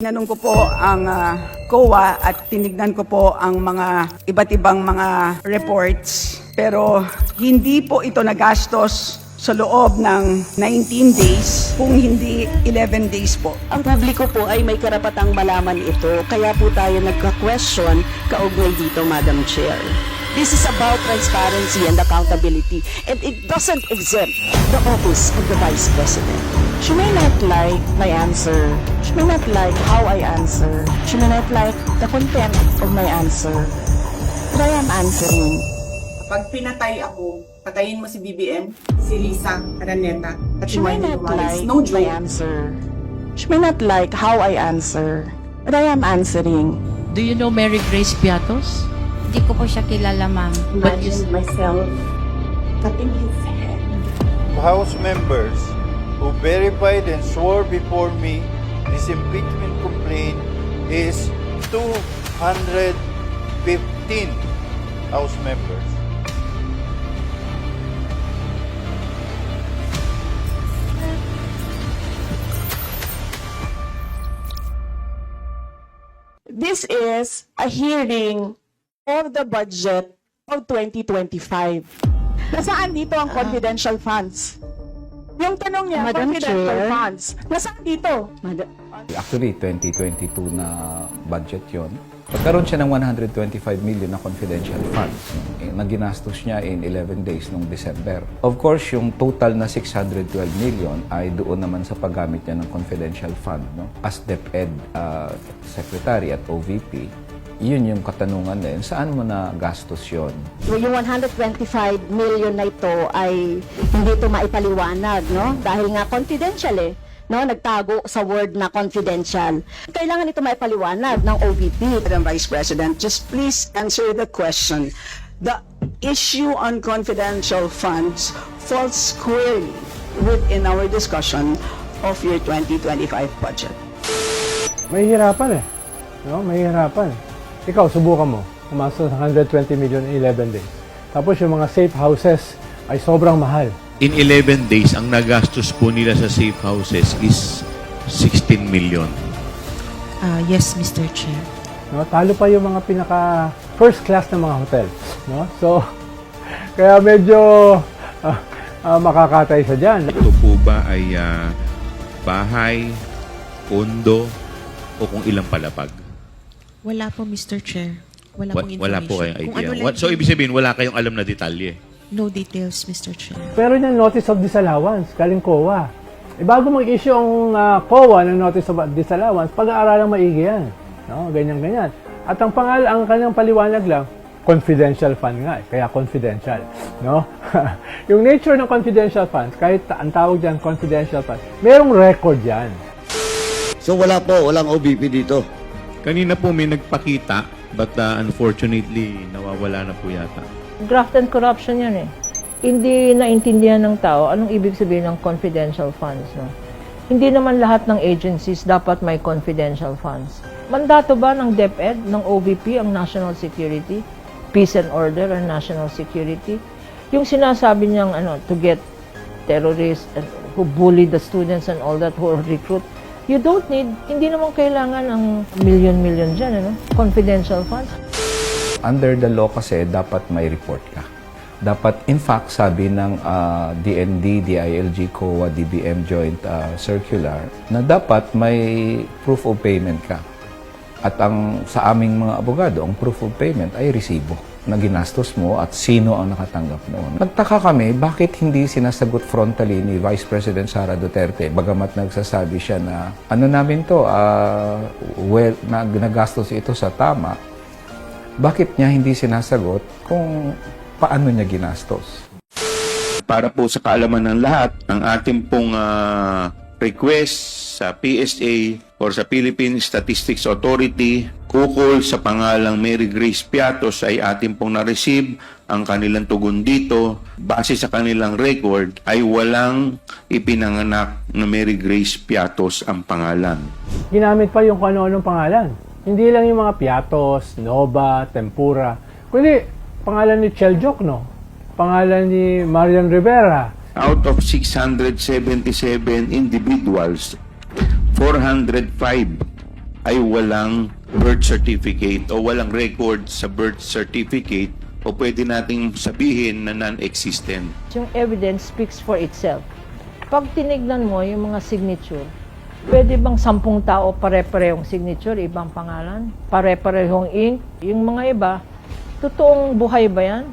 Tinanong ko po ang ah, COA at tinignan ko po ang mga iba't ibang mga reports. Pero hindi po ito nagastos sa loob ng 19 days kung hindi 11 days po. Ang publiko po ay may karapatang malaman ito, kaya po tayo nagka-question kaugnay dito, Madam Chair. This is about transparency and accountability, and it doesn't exempt the office of the Vice President. She may not like my answer. She may not like how I answer. She may not like the content of my answer. But I am answering. Pag pinatay ako, patayin mo si BBM, si Lisa Araneta, at si She may not like No my joke. answer. She may not like how I answer. But I am answering. Do you know Mary Grace Piatos? Hindi ko po siya kilala, ma'am. But Imagine myself cutting his head. House members who verified and swore before me this impeachment complaint is 215 House members. This is a hearing of the budget of 2025. Nasaan dito ang confidential funds? Yung tanong niya, Madam confidential Chair. funds. Nasaan dito? Actually, 2022 na budget yon. Pagkaroon siya ng 125 million na confidential funds eh, na ginastos niya in 11 days noong December. Of course, yung total na 612 million ay doon naman sa paggamit niya ng confidential fund. No? As DepEd uh, Secretary at OVP, yun yung katanungan din, saan mo na gastos yon? yung 125 million na ito ay hindi ito maipaliwanag, no? Dahil nga confidential eh, no? Nagtago sa word na confidential. Kailangan ito maipaliwanag ng OVP. Madam Vice President, just please answer the question. The issue on confidential funds falls squarely within our discussion of your 2025 budget. Mahihirapan eh. No? Mahihirapan. Ikaw, subukan mo. Pumasok sa 120 million in 11 days. Tapos yung mga safe houses ay sobrang mahal. In 11 days, ang nagastos po nila sa safe houses is 16 million. Ah, yes, Mr. Chair. No? Talo pa yung mga pinaka first class na mga hotel. No? So, kaya medyo ah, ah, makakatay sa dyan. Ito po ba ay ah, bahay, kondo, o kung ilang palapag? Wala po, Mr. Chair. Wala Wa- pong information. wala po kayong Kung idea. ano lang What- so, yung- ibig sabihin, wala kayong alam na detalye. No details, Mr. Chair. Pero yung notice of disallowance, galing COA. E bago mag-issue ang ah, COA ng notice of disallowance, pag-aaralang maigi yan. No? Ganyan-ganyan. At ang pangal, ang kanyang paliwanag lang, confidential fund nga. eh. Kaya confidential. No? yung nature ng confidential funds, kahit ta- ang tawag dyan confidential funds, merong record yan. So wala po, walang OBP dito. Kanina po may nagpakita, but ah, unfortunately, nawawala na po yata. Graft and corruption yan eh. Hindi naintindihan ng tao anong ibig sabihin ng confidential funds. No? Hindi naman lahat ng agencies dapat may confidential funds. Mandato ba ng DepEd, ng OVP, ang national security, peace and order, and national security? Yung sinasabi niyang ano, to get terrorists and who bully the students and all that, who recruit, you don't need, hindi naman kailangan ng million-million dyan, ano? confidential funds. Under the law kasi, dapat may report ka. Dapat, in fact, sabi ng ah, DND, DILG, COA, DBM Joint ah, Circular, na dapat may proof of payment ka. At ang sa aming mga abogado, ang proof of payment ay resibo na ginastos mo at sino ang nakatanggap noon. Nagtaka kami, bakit hindi sinasagot frontally ni Vice President Sara Duterte, bagamat nagsasabi siya na, ano namin to, ah, well, na, nagastos ito sa tama, bakit niya hindi sinasagot kung paano niya ginastos? Para po sa kaalaman ng lahat, ang ating pong ah, request sa PSA or sa Philippine Statistics Authority, kukol sa pangalang Mary Grace Piatos ay ating pong na-receive ang kanilang tugon dito. Base sa kanilang record ay walang ipinanganak na Mary Grace Piatos ang pangalan. Ginamit pa yung kung ano-anong pangalan. Hindi lang yung mga Piatos, Nova, Tempura, kundi pangalan ni Cheljok, no? Pangalan ni Marian Rivera, Out of 677 individuals, 405 ay walang birth certificate o walang record sa birth certificate o pwede nating sabihin na non-existent. Yung evidence speaks for itself. Pag tinignan mo yung mga signature, pwede bang sampung tao pare-parehong signature, ibang pangalan? Pare-parehong ink? Yung mga iba, totoong buhay ba yan?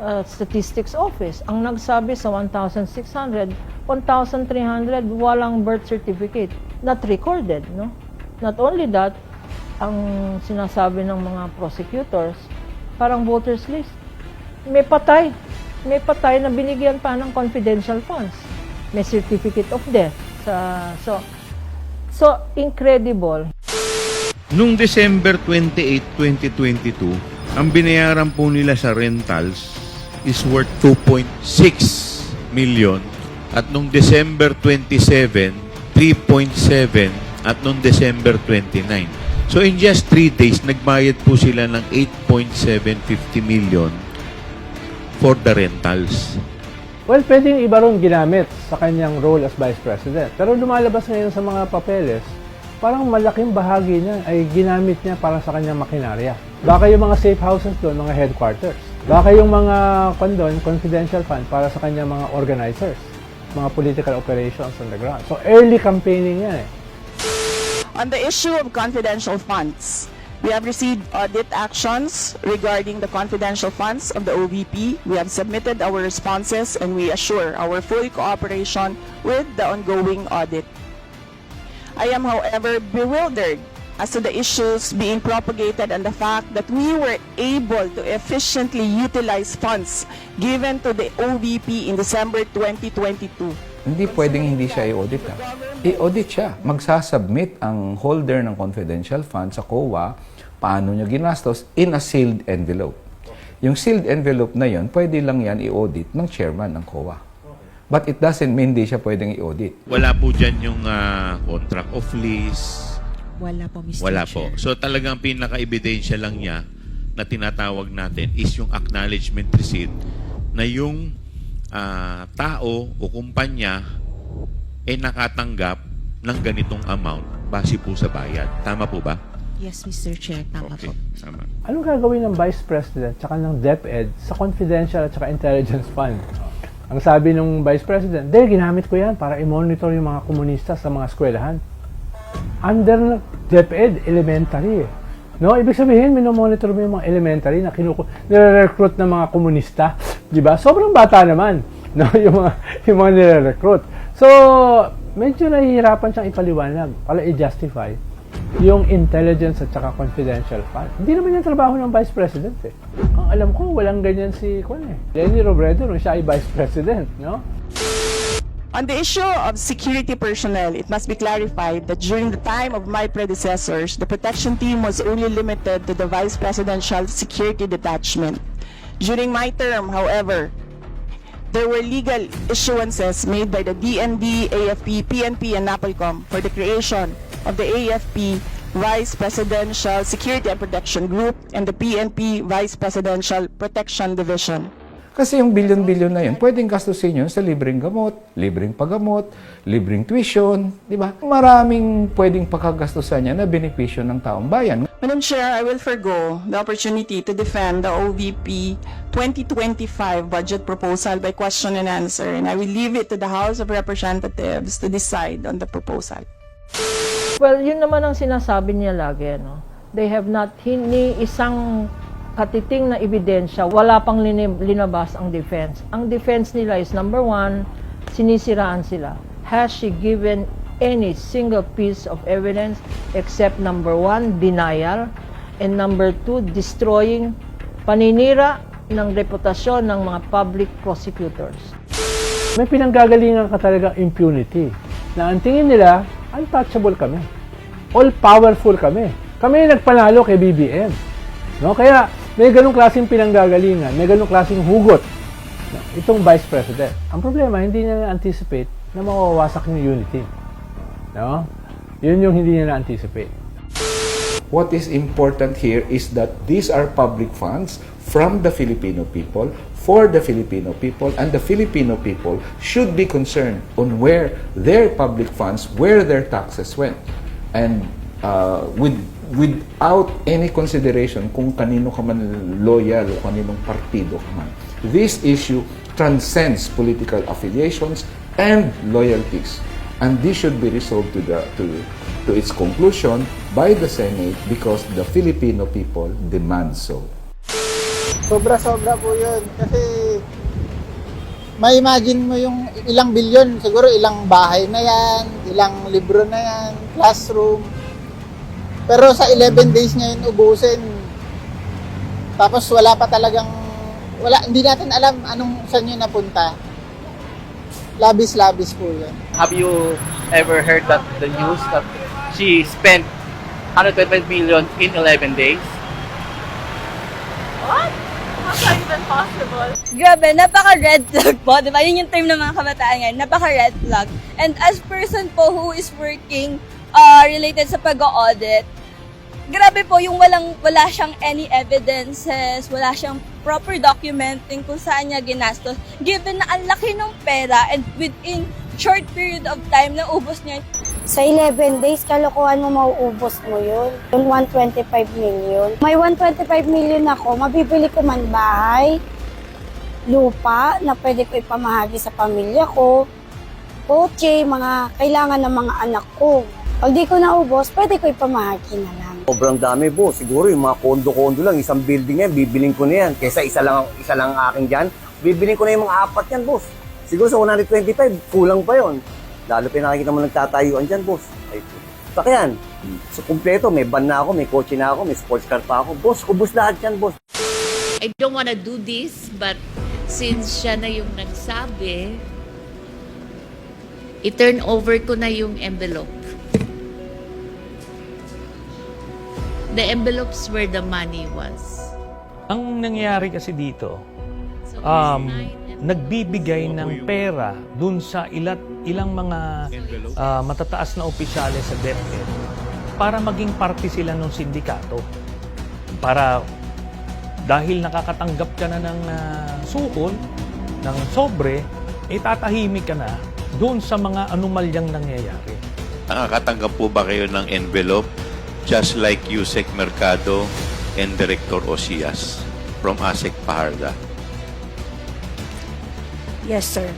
Uh, Statistics Office, ang nagsabi sa 1,600, 1,300 walang birth certificate, not recorded, no? Not only that, ang sinasabi ng mga prosecutors, parang voters list. May patay. May patay na binigyan pa ng confidential funds. May certificate of death. Sa, so, so incredible. Nung December 28, 2022, ang binayaran po nila sa rentals is worth 2.6 million at nung December 27, 3.7 at nung December 29. So in just 3 days, nagbayad po sila ng 8.750 million for the rentals. Well, pwedeng iba ron ginamit sa kanyang role as Vice President. Pero lumalabas ngayon sa mga papeles, parang malaking bahagi niya ay ginamit niya para sa kanyang makinarya. Baka yung mga safe houses doon, mga headquarters. Baka yung mga kondon, confidential fund para sa kanyang mga organizers, mga political operations on the ground. So early campaigning yan eh. On the issue of confidential funds, we have received audit actions regarding the confidential funds of the OVP. We have submitted our responses and we assure our full cooperation with the ongoing audit. I am, however, bewildered as to the issues being propagated and the fact that we were able to efficiently utilize funds given to the OVP in December 2022. Hindi pwedeng hindi siya i-audit. Ha? I-audit siya. Magsasubmit ang holder ng confidential fund sa COA paano niya ginastos in a sealed envelope. Yung sealed envelope na yon, pwede lang yan i-audit ng chairman ng COA. But it doesn't mean hindi siya pwedeng i-audit. Wala po dyan yung ah, contract of lease, Wala po, Mr. Wala Chair. po. So talagang pinaka-ebidensya lang niya na tinatawag natin is yung acknowledgement receipt na yung ah, tao o kumpanya ay nakatanggap ng ganitong amount base po sa bayad. Tama po ba? Yes, Mr. Chair. Tama Okay. po. Tama. Anong gagawin ng Vice President tsaka ng DepEd sa confidential at intelligence fund? Ang sabi ng Vice President, de, ginamit ko yan para i-monitor yung mga komunista sa mga eskwelahan. Under DepEd, elementary eh. No, ibig sabihin, minomonitor mo yung mga elementary na kinuku nire-recruit ng mga komunista. Di ba? Sobrang bata naman. No, yung mga, yung mga nire-recruit. So, medyo nahihirapan siyang ipaliwanag para i-justify yung intelligence at saka confidential fund. Hindi naman yung trabaho ng Vice President eh. Ang alam ko, walang ganyan si Kwan eh. Lenny Robredo nung siya ay Vice President, no? On the issue of security personnel, it must be clarified that during the time of my predecessors, the protection team was only limited to the Vice Presidential Security Detachment. During my term, however, there were legal issuances made by the DND, AFP, PNP, and NAPOLCOM for the creation of the AFP Vice Presidential Security and Protection Group and the PNP Vice Presidential Protection Division. Kasi yung bilyon-bilyon na yun, pwedeng gastusin yun sa libreng gamot, libreng paggamot, libreng tuition, di ba? Maraming pwedeng pagkagastusan niya na benepisyo ng taong bayan. Madam Chair, I will forgo the opportunity to defend the OVP 2025 budget proposal by question and answer, and I will leave it to the House of Representatives to decide on the proposal. Well, yun naman ang sinasabi niya lagi, no? They have not, hini isang katiting na ebidensya, wala pang linabas ang defense. Ang defense nila is number one, sinisiraan sila. Has she given any single piece of evidence except number one, denial, and number two, destroying paninira ng reputasyon ng mga public prosecutors. May pinanggagalingan ka talaga impunity. Na ang tingin nila, untouchable kami. All-powerful kami. Kami nagpanalo kay BBM. No? Kaya may ganong klaseng pinanggagalingan, may ganong klaseng hugot itong Vice President. Ang problema, hindi niya na-anticipate na mawawasak yung unity. No? Yun yung hindi niya na-anticipate. What is important here is that these are public funds from the Filipino people, for the Filipino people, and the Filipino people should be concerned on where their public funds, where their taxes went. And uh, with without any consideration kung kanino ka man loyal o kaninong partido ka man. This issue transcends political affiliations and loyalties. And this should be resolved to, the, to, to its conclusion by the Senate because the Filipino people demand so. Sobra-sobra po yun. Kasi may imagine mo yung ilang bilyon, siguro ilang bahay na yan, ilang libro na yan, classroom. Pero sa 11 days niya yun ubusin. Tapos wala pa talagang, wala, hindi natin alam anong saan yun napunta. Labis-labis po yun. Have you ever heard that the news that she spent 125 million in 11 days? Grabe, napaka-red flag po. Di ba? Yun yung term ng mga kabataan ngayon. Napaka-red flag. And as person po who is working uh, related sa pag-audit, grabe po yung walang, wala siyang any evidences, wala siyang proper documenting kung saan niya ginastos. Given na ang laki ng pera and within short period of time na ubos niya Sa 11 days, kalokohan mo mauubos mo yun. Yung 125 million. May 125 million ako, mabibili ko man bahay, lupa na pwede ko ipamahagi sa pamilya ko, kotse, mga kailangan ng mga anak ko. Pag di ko naubos, pwede ko ipamahagi na lang. Sobrang dami po. Siguro yung mga kondo-kondo lang, isang building yan, bibiling ko na yan. Kesa isa lang, isa lang ang aking dyan, bibiling ko na yung mga apat yan, boss. Siguro sa 125, kulang pa yon. Lalo pa nakikita mo nagtatayuan dyan, boss. Ay, sakyan. So, kumpleto, may van na ako, may kotse na ako, may sports car pa ako. Boss, ubus lahat yan, boss. I don't wanna do this, but since siya na yung nagsabi, i-turn over ko na yung envelope. The envelopes where the money was. Ang nangyayari kasi dito, So, um, nagbibigay ng pera dun sa ilat, ilang mga ah, matataas na opisyales sa DepEd para maging parte sila ng sindikato. Para dahil nakakatanggap ka na ng uh, suhol, ng sobre, eh tatahimik ka na doon sa mga anomalyang nangyayari. Nakakatanggap po ba kayo ng envelope just like Yusek Mercado and Director Osias from ASEC Paharda? Yes, sir.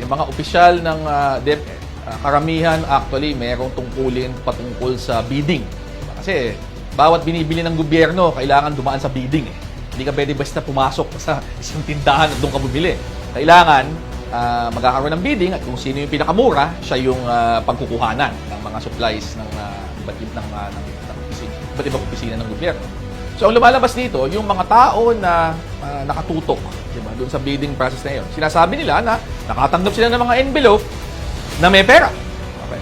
Yung mga opisyal ng uh, DepEd, ah, karamihan actually merong tungkulin patungkol sa bidding. Kasi bawat binibili ng gobyerno, kailangan dumaan sa bidding. Eh. Hindi ka pwede basta pumasok sa isang tindahan at doon ka bumili. Kailangan ah, magkakaroon ng bidding at kung sino yung pinakamura, siya yung ah, pagkukuhanan ng mga supplies ng uh, ng, ah, ng, ng, opisina, iba't ibang opisina ng gobyerno. So ang lumalabas dito, yung mga tao na ah, nakatutok di ba, doon sa bidding process na yun. Sinasabi nila na nakatanggap sila ng mga envelope na may pera. Okay.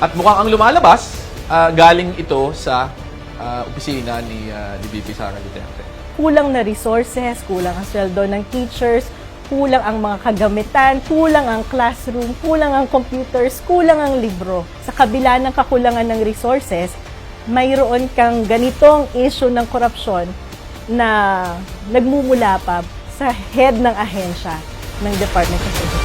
At mukhang ang lumalabas, ah, galing ito sa ah, opisina ni uh, DBP Sara Duterte. kulang na resources, kulang ang sweldo ng teachers, kulang ang mga kagamitan, kulang ang classroom, kulang ang computers, kulang ang libro. Sa kabila ng kakulangan ng resources, mayroon kang ganitong issue ng korupsyon na nagmumula pa sa head ng ahensya ng Department of Education.